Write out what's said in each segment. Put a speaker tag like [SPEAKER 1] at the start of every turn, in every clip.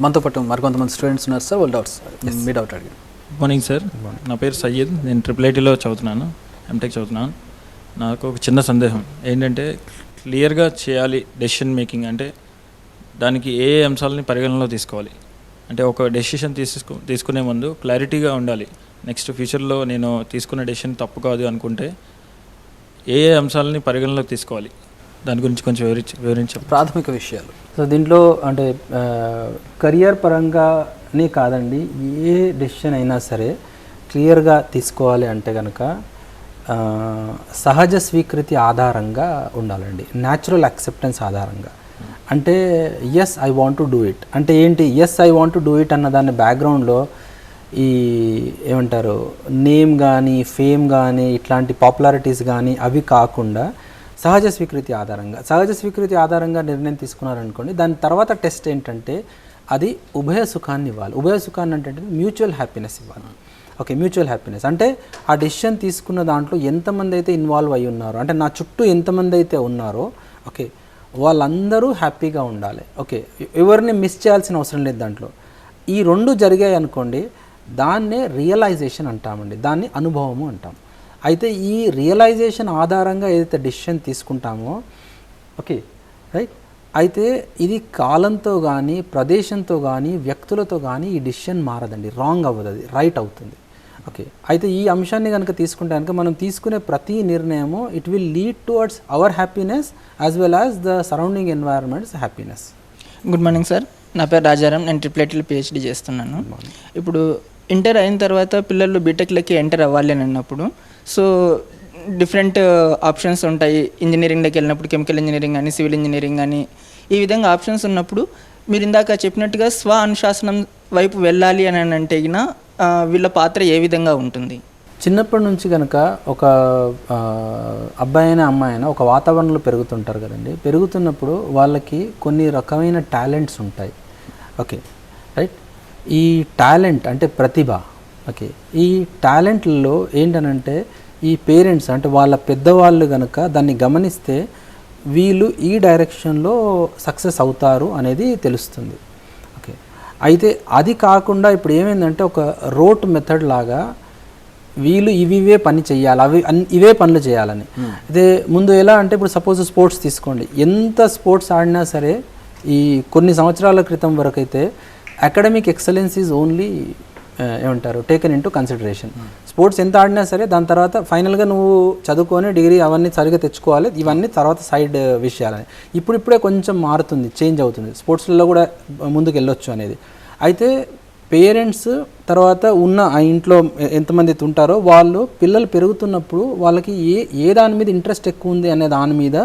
[SPEAKER 1] మనతో పాటు మరికొంతమంది స్టూడెంట్స్ ఉన్నారు సార్ వాళ్ళు డౌట్స్ మీ డౌట్ అడిగారు.
[SPEAKER 2] గుడ్ మార్నింగ్ సార్ నా పేరు సయ్యద్. నేను ట్రిపుల్ ఐటీలో చదువుతున్నాను ఎంటెక్ చదువుతున్నాను. నాకు ఒక చిన్న సందేహం. ఏంటంటే క్లియర్గా చేయాలి డెసిషన్ మేకింగ్ అంటే దానికి ఏ ఏ అంశాలని పరిగణనలో తీసుకోవాలి. అంటే ఒక డెసిషన్ తీసుకో తీసుకునే ముందు క్లారిటీగా ఉండాలి. నెక్స్ట్ ఫ్యూచర్లో నేను తీసుకున్న డెసిషన్ తప్పు కాదు అనుకుంటే ఏ ఏ అంశాలని పరిగణలోకి తీసుకోవాలి? దాని గురించి కొంచెం వివరించి వివరించాం.
[SPEAKER 1] ప్రాథమిక విషయాలు.
[SPEAKER 3] సో దీంట్లో అంటే కెరియర్ పరంగానే కాదండి ఏ డెసిషన్ అయినా సరే క్లియర్గా తీసుకోవాలి అంటే కనుక సహజ స్వీకృతి ఆధారంగా ఉండాలండి. న్యాచురల్ యాక్సెప్టెన్స్ ఆధారంగా. అంటే yes I want to do it అంటే ఏంటి? Yes I want to do it అన్న దాని బ్యాక్గ్రౌండ్లో ఈ ఏమంటారు నేమ్ కానీ ఫేమ్ కానీ ఇట్లాంటి పాపులారిటీస్ కానీ అవి కాకుండా సహజ స్వీకృతి ఆధారంగా సహజ స్వీకృతి ఆధారంగా నిర్ణయం తీసుకున్నారనుకోండి దాని తర్వాత టెస్ట్ ఏంటంటే అది ఉభయ సుఖాన్ని ఇవ్వాలి. ఉభయ సుఖాన్ని అంటే మ్యూచువల్ హ్యాపీనెస్ ఇవ్వాలి. Okay mutual happiness. అంటే ఆ డెసిషన్ తీసుకున్న దాంట్లో ఎంతమంది అయితే ఇన్వాల్వ్ అయి ఉన్నారో అంటే నా చుట్టూ ఎంతమంది అయితే ఉన్నారో ఓకే వాళ్ళందరూ హ్యాపీగా ఉండాలి. ఓకే ఎవరిని మిస్ చేయాల్సిన అవసరం లేదు దాంట్లో. ఈ రెండు జరిగాయి అనుకోండి దాన్నే రియలైజేషన్ అంటామండి. దాన్ని అనుభవము అంటాం. అయితే ఈ రియలైజేషన్ ఆధారంగా ఏదైతే డెసిషన్ తీసుకుంటామో ఓకే రైట్ అయితే ఇది కాలంతో కానీ ప్రదేశంతో కానీ వ్యక్తులతో కానీ ఈ డెసిషన్ మారదండి. రాంగ్ అవ్వదు అది రైట్ అవుతుంది. ఓకే అయితే ఈ అంశాన్ని కనుక తీసుకుంటే కనుక మనం తీసుకునే ప్రతి నిర్ణయము it will lead towards our happiness as well as the surrounding environments happiness
[SPEAKER 4] good morning sir నా పేరు రాజారాం. నేను ట్రిపుల్ ఐటీలో పిహెచ్డి చేస్తున్నాను. ఇప్పుడు ఇంటర్ అయిన తర్వాత పిల్లలు బీటెక్లకి ఎంటర్ అవ్వాలి అని అన్నప్పుడు సో డిఫరెంట్ ఆప్షన్స్ ఉంటాయి. ఇంజనీరింగ్లోకి వెళ్ళినప్పుడు కెమికల్ ఇంజనీరింగ్ కానీ సివిల్ ఇంజనీరింగ్ కానీ ఈ విధంగా ఆప్షన్స్ ఉన్నప్పుడు మీరు ఇందాక చెప్పినట్టుగా స్వ అనుశాసనం వైపు వెళ్ళాలి అని అంటే వీళ్ళ పాత్ర ఏ విధంగా ఉంటుంది?
[SPEAKER 3] చిన్నప్పటి నుంచి కనుక ఒక అబ్బాయి అయినా అమ్మాయి అయినా ఒక వాతావరణంలో పెరుగుతుంటారు కదండి. పెరుగుతున్నప్పుడు వాళ్ళకి కొన్ని రకమైన టాలెంట్స్ ఉంటాయి. ఓకే. రైట్? ఈ టాలెంట్ అంటే ప్రతిభ. ఓకే. ఈ టాలెంట్లలో ఏంటనంటే ఈ పేరెంట్స్ అంటే వాళ్ళ పెద్దవాళ్ళు కనుక దాన్ని గమనిస్తే వీళ్ళు ఈ డైరెక్షన్లో సక్సెస్ అవుతారు అనేది తెలుస్తుంది. ఓకే. అయితే అది కాకుండా ఇప్పుడు ఏమైందంటే ఒక రోట్ మెథడ్ లాగా వీళ్ళు ఇవి ఇవే పని చేయాలి అవి ఇవే పనులు చేయాలని. అయితే ముందు ఎలా అంటే ఇప్పుడు సపోజ్ స్పోర్ట్స్ తీసుకోండి. ఎంత స్పోర్ట్స్ ఆడినా సరే ఈ కొన్ని సంవత్సరాల క్రితం వరకు అయితే అకాడమిక్ ఎక్సలెన్స్ ఈజ్ ఓన్లీ ఏమంటారు టేకెన్ ఇంటూ కన్సిడరేషన్ స్పోర్ట్స్ ఎంత ఆడినా సరే దాని తర్వాత ఫైనల్గా నువ్వు చదువుకొని డిగ్రీ అవన్నీ సరిగా తెచ్చుకోవాలి. ఇవన్నీ తర్వాత సైడ్ విషయాలని ఇప్పుడిప్పుడే కొంచెం మారుతుంది చేంజ్ అవుతుంది. స్పోర్ట్స్లో కూడా ముందుకు వెళ్ళొచ్చు అనేది. అయితే పేరెంట్స్ తర్వాత ఉన్న ఆ ఇంట్లో ఎంతమంది ఉంటారో వాళ్ళు పిల్లలు పెరుగుతున్నప్పుడు వాళ్ళకి ఏ ఏ దాని మీద ఇంట్రెస్ట్ ఎక్కువ ఉంది అనే దాని మీద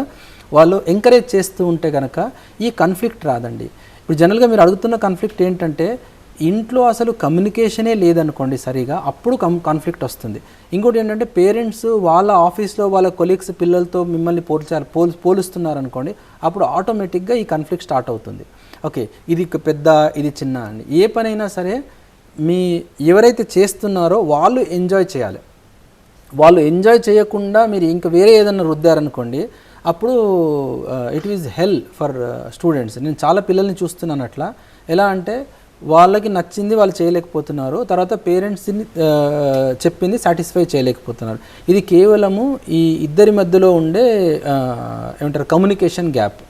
[SPEAKER 3] వాళ్ళు ఎంకరేజ్ చేస్తూ ఉంటే కనుక ఈ కన్ఫ్లిక్ట్ రాదండి. ఇప్పుడు జనరల్గా మీరు అడుగుతున్న కన్ఫ్లిక్ట్ ఏంటంటే ఇంట్లో అసలు కమ్యూనికేషనే లేదనుకోండి సరిగా అప్పుడు కం కాన్ఫ్లిక్ట్ వస్తుంది. ఇంకోటి ఏంటంటే పేరెంట్స్ వాళ్ళ ఆఫీస్లో వాళ్ళ కొలీగ్స్ పిల్లలతో మిమ్మల్ని పోల్చారు పోల్ పోలుస్తున్నారు అనుకోండి అప్పుడు ఆటోమేటిక్గా ఈ కాన్ఫ్లిక్ట్ స్టార్ట్ అవుతుంది. ఓకే ఇది పెద్ద ఇది చిన్న అని. ఏ పనైనా సరే మీ ఎవరైతే చేస్తున్నారో వాళ్ళు ఎంజాయ్ చేయాలి. వాళ్ళు ఎంజాయ్ చేయకుండా మీరు ఇంకా వేరే ఏదైనా రుద్దారనుకోండి అప్పుడు it is hell for students నేను చాలా పిల్లల్ని చూస్తున్నాను అట్లా ఎలా అంటే వాళ్ళకి నచ్చింది వాళ్ళు చేయలేకపోతున్నారు. తర్వాత పేరెంట్స్ని చెప్పింది సాటిస్ఫై చేయలేకపోతున్నారు. ఇది కేవలము ఈ ఇద్దరి మధ్యలో ఉండే ఏమంటారు కమ్యూనికేషన్ గ్యాప్.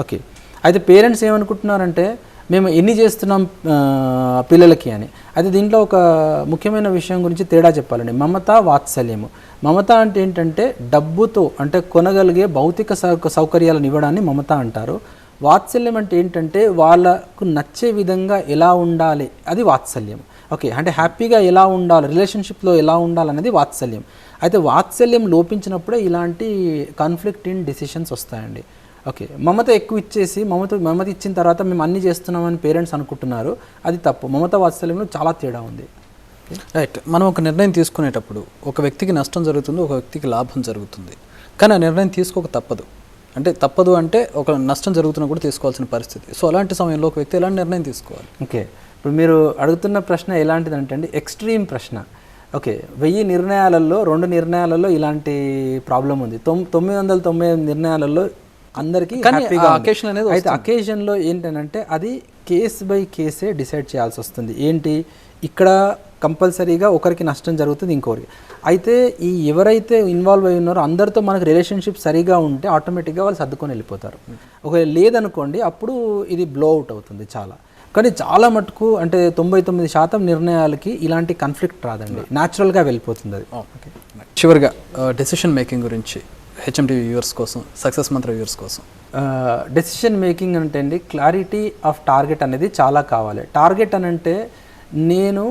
[SPEAKER 3] ఓకే. అయితే పేరెంట్స్ ఏమనుకుంటున్నారంటే మేము ఎన్ని చేస్తున్నాం పిల్లలకి అని. అయితే దీంట్లో ఒక ముఖ్యమైన విషయం గురించి తేడా చెప్పాలండి. మమత వాత్సల్యము. మమత అంటే ఏంటంటే డబ్బుతో అంటే కొనగలిగే భౌతిక సౌక సౌకర్యాలను ఇవ్వడాన్ని మమత అంటారు. వాత్సల్యం అంటే ఏంటంటే వాళ్ళకు నచ్చే విధంగా ఎలా ఉండాలి అది వాత్సల్యం. ఓకే అంటే హ్యాపీగా ఎలా ఉండాలి రిలేషన్షిప్లో ఎలా ఉండాలనేది వాత్సల్యం. అయితే వాత్సల్యం లోపించినప్పుడే ఇలాంటి కాన్ఫ్లిక్ట్ ఇన్ డిసిషన్స్ వస్తాయండి. ఓకే మమత ఎక్కువ ఇచ్చేసి మమత మమత ఇచ్చిన తర్వాత మేము అన్ని చేస్తున్నామని పేరెంట్స్ అనుకుంటున్నారు అది తప్పు. మమత వాత్సల్యంలో చాలా తేడా ఉంది.
[SPEAKER 1] రైట్ మనం ఒక నిర్ణయం తీసుకునేటప్పుడు ఒక వ్యక్తికి నష్టం జరుగుతుంది ఒక వ్యక్తికి లాభం జరుగుతుంది. కానీ ఆ నిర్ణయం తీసుకోక తప్పదు. అంటే తప్పదు అంటే ఒక నష్టం జరుగుతున్నా కూడా తీసుకోవాల్సిన పరిస్థితి. సో అలాంటి సమయంలో ఒక వ్యక్తి ఎలాంటి నిర్ణయం తీసుకోవాలి?
[SPEAKER 3] ఓకే. ఇప్పుడు మీరు అడుగుతున్న ప్రశ్న ఎలాంటిదంటే అండి? ఎక్స్ట్రీమ్ ప్రశ్న. ఓకే. వెయ్యి నిర్ణయాలలో రెండు నిర్ణయాలలో ఇలాంటి ప్రాబ్లం ఉంది. తొమ్ తొమ్మిది వందల తొంభై నిర్ణయాలలో అందరికీ
[SPEAKER 1] occasion అనేది
[SPEAKER 3] అయితే అకేషన్లో ఏంటంటే అది కేస్ బై కేసే డిసైడ్ చేయాల్సి వస్తుంది. ఏంటి? ఇక్కడ కంపల్సరీగా ఒకరికి నష్టం జరుగుతుంది ఇంకొకరికి అయితే ఈ ఎవరైతే ఇన్వాల్వ్ అయి ఉన్నారో అందరితో మనకు రిలేషన్షిప్ సరిగా ఉంటే ఆటోమేటిక్గా వాళ్ళు సర్దుకొని వెళ్ళిపోతారు. ఒకవేళ లేదనుకోండి అప్పుడు ఇది బ్లో అవుట్ అవుతుంది చాలా. కానీ చాలా మటుకు అంటే తొంభై తొమ్మిది శాతం నిర్ణయాలకి ఇలాంటి కాన్ఫ్లిక్ట్ రాదండి. న్యాచురల్గా వెళ్ళిపోతుంది అది. ఓకే
[SPEAKER 1] చివరిగా డెసిషన్ మేకింగ్ గురించి హెచ్ఎండి వ్యూవర్స్ కోసం సక్సెస్ మంత్ర వ్యూవర్స్ కోసం.
[SPEAKER 3] డెసిషన్ మేకింగ్ అంటే అండి క్లారిటీ ఆఫ్ టార్గెట్ అనేది చాలా కావాలి. టార్గెట్ అని అంటే నేను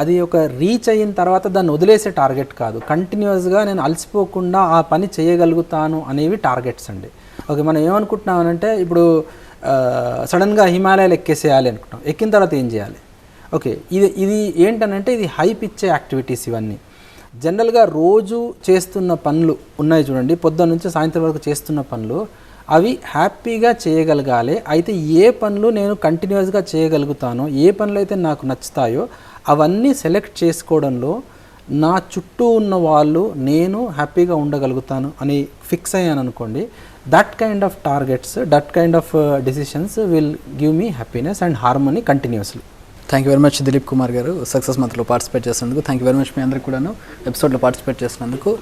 [SPEAKER 3] అది ఒక రీచ్ అయిన తర్వాత దాన్ని వదిలేసే టార్గెట్ కాదు. కంటిన్యూస్గా నేను అలసిపోకుండా ఆ పని చేయగలుగుతాను అనేవి టార్గెట్స్ అండి. ఓకే మనం ఏమనుకుంటున్నామనంటే ఇప్పుడు సడన్గా హిమాలయాలు ఎక్కేసేయాలి అనుకుంటాం ఎక్కిన తర్వాత ఏం చేయాలి? ఓకే ఇది ఇది ఏంటనంటే ఇది హైప్ ఇచ్చే యాక్టివిటీస్ ఇవన్నీ. జనరల్గా రోజు చేస్తున్న పనులు ఉన్నాయి చూడండి. పొద్దున్న నుంచి సాయంత్రం వరకు చేస్తున్న పనులు అవి హ్యాపీగా చేయగలగాలి. అయితే ఏ పనులు నేను కంటిన్యూస్గా చేయగలుగుతాను ఏ పనులు అయితే నాకు నచ్చుతాయో అవన్నీ సెలెక్ట్ చేసుకోవడంలో నా చుట్టూ ఉన్న వాళ్ళు నేను హ్యాపీగా ఉండగలుగుతాను అని ఫిక్స్ అయ్యాను అనుకోండి that kind of targets that kind of decisions will give me happiness and harmony continuously
[SPEAKER 1] thank you very much Dilip Kumar garu. Success మంత్లో పార్టిసిపేట్ చేసినందుకు థ్యాంక్ యూ వెరీ మచ్ మీ అందరికి కూడాను. ఎపిసోడ్లో పార్టిసిపేట్ చేసినందుకు